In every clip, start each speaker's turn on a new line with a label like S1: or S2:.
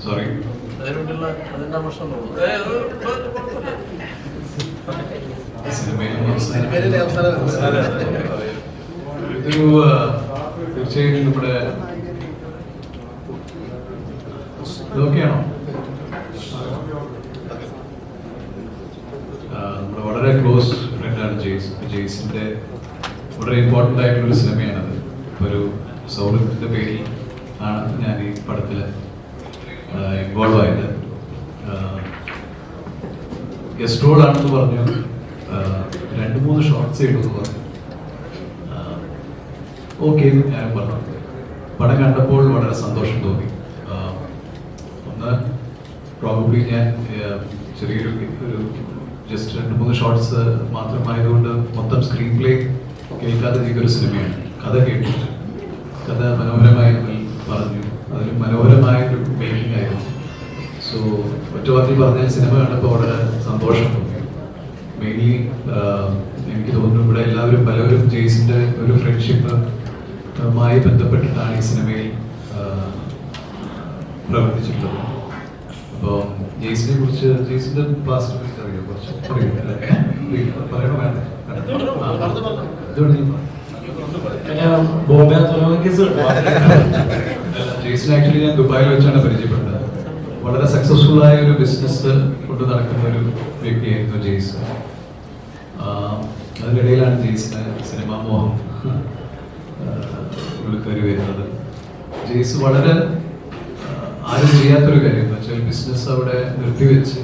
S1: Sorry
S2: അതിന്റെ
S1: തീർച്ചയായും നമ്മുടെ ഇതൊക്കെയാണോ നമ്മുടെ വളരെ ക്ലോസ് ഫ്രണ്ടാണ് ജെയ്സ്. ജെയ്സിന്റെ വളരെ ഇമ്പോർട്ടന്റ് ആയിട്ടുള്ള ഒരു സിനിമയാണത് ഒരു സൗഹൃദത്തിന്റെ പേരിൽ ആണ് ഞാൻ ഈ പടത്തിൽ ഇൻവോൾവ് ആയത്. ഗസ്റ്റ് റോൾ ആണെന്ന് പറഞ്ഞു. രണ്ട് മൂന്ന് ഷോർട്സ് ചെയ്തു പറഞ്ഞു. ഓക്കെ ഞാൻ പറഞ്ഞു. പടം കണ്ടപ്പോൾ വളരെ സന്തോഷം തോന്നി. ഒന്ന് പ്രോബബ്ലി ഞാൻ ചെറിയൊരു ഒരു ജസ്റ്റ് രണ്ട് മൂന്ന് ഷോർട്സ് മാത്രമായതുകൊണ്ട് മൊത്തം സ്ക്രീൻ പ്ലേ കേൾക്കാതെ ഒരു സിനിമയാണ്. കഥ കേട്ടു കഥ മനോഹരമായി അതിൽ പറഞ്ഞു. അതിൽ മനോഹരമായ ഒരു മേക്കിംഗ് ആയിരുന്നു. സോ ഒറ്റ വാക്കിൽ പറഞ്ഞാൽ സിനിമ കണ്ടപ്പോൾ വളരെ സന്തോഷം തോന്നി. മെയിൻലി എനിക്ക് തോന്നുന്നു ഇവിടെ എല്ലാവരും പലവരും ജെയ്സിന്റെ ഒരു ഫ്രണ്ട്ഷിപ്പ് മായി ബന്ധപ്പെട്ടിട്ടാണ് ഈ സിനിമയിൽ പ്രവർത്തിച്ചിട്ടുള്ളത്. അപ്പോൾ ജെയ്സിനെ കുറിച്ച് ജെയ്സിന്റെ പാസ്റ്റ് കുറിച്ച് അറിയാം? കുറച്ച്? പറയണോ. ഇതുകൊണ്ട്
S3: ബോംബെ കേസ്
S1: ആക്ച്വലി ഞാൻ ദുബായിൽ വെച്ചാണ് പരിചയപ്പെട്ടത്. വളരെ സക്സസ്ഫുൾ ആയ ഒരു ബിസിനസ് കൊണ്ട് നടക്കുന്ന ഒരു വ്യക്തിയായിരുന്നു ജെയ്സ് അതിനിടയിലാണ് ജെയ്സിന് സിനിമാ മോഹം ഉള്ളിൽ വരുന്നത്. ജെയ്സ് വളരെ ആരും ചെയ്യാത്തൊരു കാര്യം എന്ന് വെച്ചാൽ ബിസിനസ് അവിടെ നിർത്തിവെച്ച്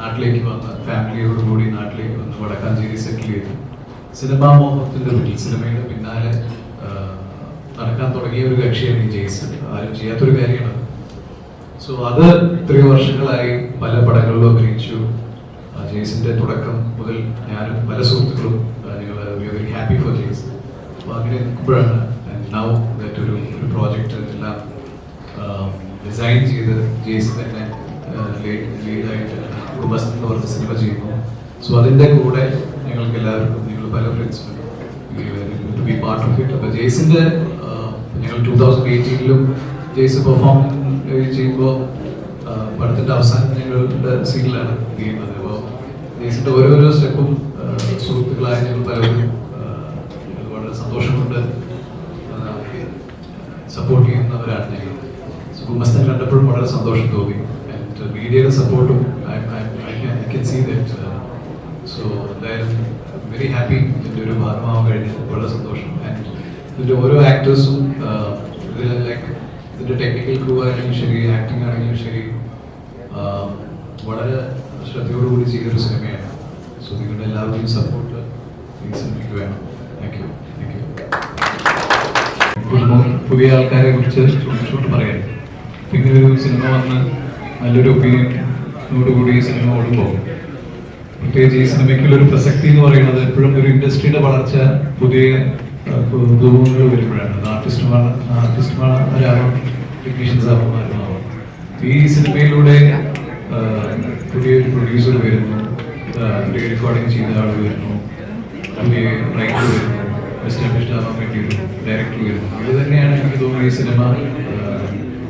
S1: നാട്ടിലേക്ക് വന്ന് ഫാമിലിയോടുകൂടി നാട്ടിലേക്ക് വന്ന് വടക്കാഞ്ചേരി സെറ്റിൽ ചെയ്ത്. സിനിമാ മോഹത്തിന്റെ സിനിമയുടെ പിന്നാലെ നടക്കാൻ തുടങ്ങിയ ഒരു കക്ഷിയാണ് ഈ ജെയ്സൺ. ആരും ചെയ്യാത്തൊരു കാര്യമാണ്. സോ അത് ഇത്രയും വർഷങ്ങളായി പല പടങ്ങളിലും അഭിനയിച്ചു. ജെയ്സിന്റെ തുടക്കം മുതൽ ഞാനും പല സുഹൃത്തുക്കളും വെരി ഹാപ്പി ഫോർ ജെയ്സ് അപ്പോൾ അങ്ങനെ നിൽക്കുമ്പോഴാണ് നൗ ദാറ്റ് ഒരു ഒരു പ്രോജക്റ്റ് എല്ലാം ഡിസൈൻ ചെയ്ത് ജെയ്സ് തന്നെ ലീഡായിട്ട് കുടുംബസ്ഥൻ എന്ന് പറഞ്ഞ സിനിമ ചെയ്യുന്നു. സോ അതിന്റെ കൂടെ ഞങ്ങൾക്ക് എല്ലാവർക്കും നിങ്ങൾ പല ഫ്രണ്ട്സിനും ബി പാർട്ട് ഓഫ് ഇറ്റ് അപ്പോൾ ഞങ്ങൾ ടൂ തൗസൻഡ് എയ്റ്റീനിലും ജെയ്സ് പെർഫോം ചെയ്യുമ്പോൾ പടത്തിന്റെ അവസാനം ഞങ്ങളുടെ സീനിലാണ് ചെയ്യുന്നത് അപ്പോൾ ജെയ്സിന്റെ ഓരോരോ സ്റ്റെപ്പും സുഹൃത്തുക്കളായ ഞങ്ങൾ പലരും വളരെ സന്തോഷം കൊണ്ട് സപ്പോർട്ട് ചെയ്യുന്നവരാണ് ഞങ്ങൾ. കുമസ്തൻ കണ്ടപ്പോഴും വളരെ സന്തോഷം തോന്നി. ആൻഡ് മീഡിയയുടെ സപ്പോർട്ടും I can see that so എന്തായാലും വെരി ഹാപ്പി എന്റെ ഒരു ഭാഗമാവാൻ കഴിഞ്ഞത് വളരെ സന്തോഷം. ആൻഡ് ഇതിന്റെ ഓരോ ആക്ടേഴ്സും ലൈക്ക് ഇതിന്റെ ടെക്നിക്കൽ ക്രൂ ആണെങ്കിലും ശരി ആക്ടിങ് ആണെങ്കിലും ശരി വളരെ ശ്രദ്ധയോടുകൂടി ചെയ്തൊരു സിനിമയാണ്. സോ നിങ്ങളുടെ എല്ലാവരുടെയും സപ്പോർട്ട് ഈ സിനിമയ്ക്ക് വേണം. താങ്ക് യു താങ്ക് യു പുതിയ ആൾക്കാരെ കുറിച്ച് ചോദിച്ചുകൊണ്ട് പറയാം. പിന്നെ ഒരു സിനിമ വന്ന് നല്ലൊരു ഒപ്പീനിയനോടുകൂടി ഈ സിനിമ ഓടുമ്പോൾ പ്രത്യേകിച്ച് ഈ സിനിമയ്ക്കുള്ളൊരു പ്രസക്തി എന്ന് പറയുന്നത് എപ്പോഴും ഒരു ഇൻഡസ്ട്രിയുടെ വളർച്ച പുതിയ പുതുമുഖങ്ങൾ വരുമ്പോഴാണ്. ആർട്ടിസ്റ്റുമാർ ആർട്ടിസ്റ്റുമാരാവാം ടെക്നീഷ്യൻസ് ആവുമാരാവാം ഈ സിനിമയിലൂടെ പുതിയൊരു പ്രൊഡ്യൂസർ വരുന്നു. റീ റെക്കോർഡിങ് ചെയ്ത ആൾ വരുന്നു. പുതിയ റൈറ്റർ വരുന്നു. എസ്റ്റാബ്ലിഷ്ഡ് ആവാൻ വേണ്ടി ഒരു ഡയറക്ടർ വരുന്നു. ഇത് തന്നെയാണ് എനിക്ക് തോന്നുന്നത് ഈ സിനിമ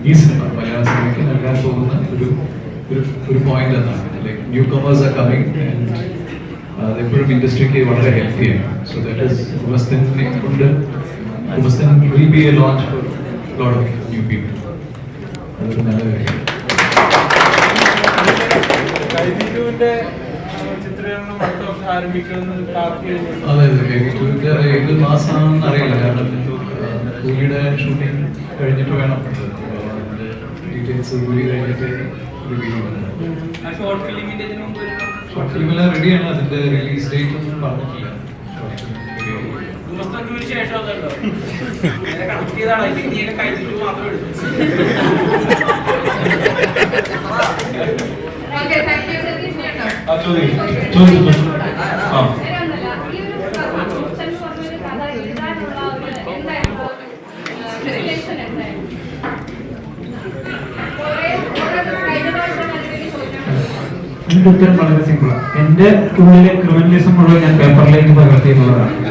S1: ഈ സിനിമ മലയാള സിനിമയ്ക്ക് നൽകാൻ പോകുന്ന ഒരു ഒരു പോയിന്റ് എന്നാണ്. Like newcomers are coming and അതെപ്പോഴും ഇൻഡസ്ട്രിക്ക് വളരെ ഹെൽപ്പ് ചെയ്യും സോ ദാറ്റ് ഇസ് കുമസ്തനെ കൊണ്ട് കുമസ്തൻ will be a launch for of new people അതൊരു നല്ല കാര്യം. അതെ ഏത് മാസമാണെന്ന് അറിയില്ല. കാരണം ഇത് ഷൂട്ടിംഗ് കഴിഞ്ഞിട്ട് വേണം. ഡീറ്റെയിൽസ് കൂലി കഴിഞ്ഞിട്ട് റിവീൽ ചെയ്യുന്നത്
S3: ആ ഷോർട്ട്
S1: ഫിലിമെല്ലാം റെഡിയാണ് അതിന്റെ റിലീസ് ഡേറ്റ് ഒന്നും പറഞ്ഞിട്ടില്ല. ഷോർട്ട് ചോദിക്കും.
S4: റെഡിയായി
S5: ഇതിന്റെ ഉത്തരം വളരെ സിമ്പിളാണ് എന്റെ ഉള്ളിലെ ക്രിമിനലിസം മുഴുവൻ ഞാൻ പേപ്പറിലേക്ക് പകർത്തി എന്നുള്ളതാണ്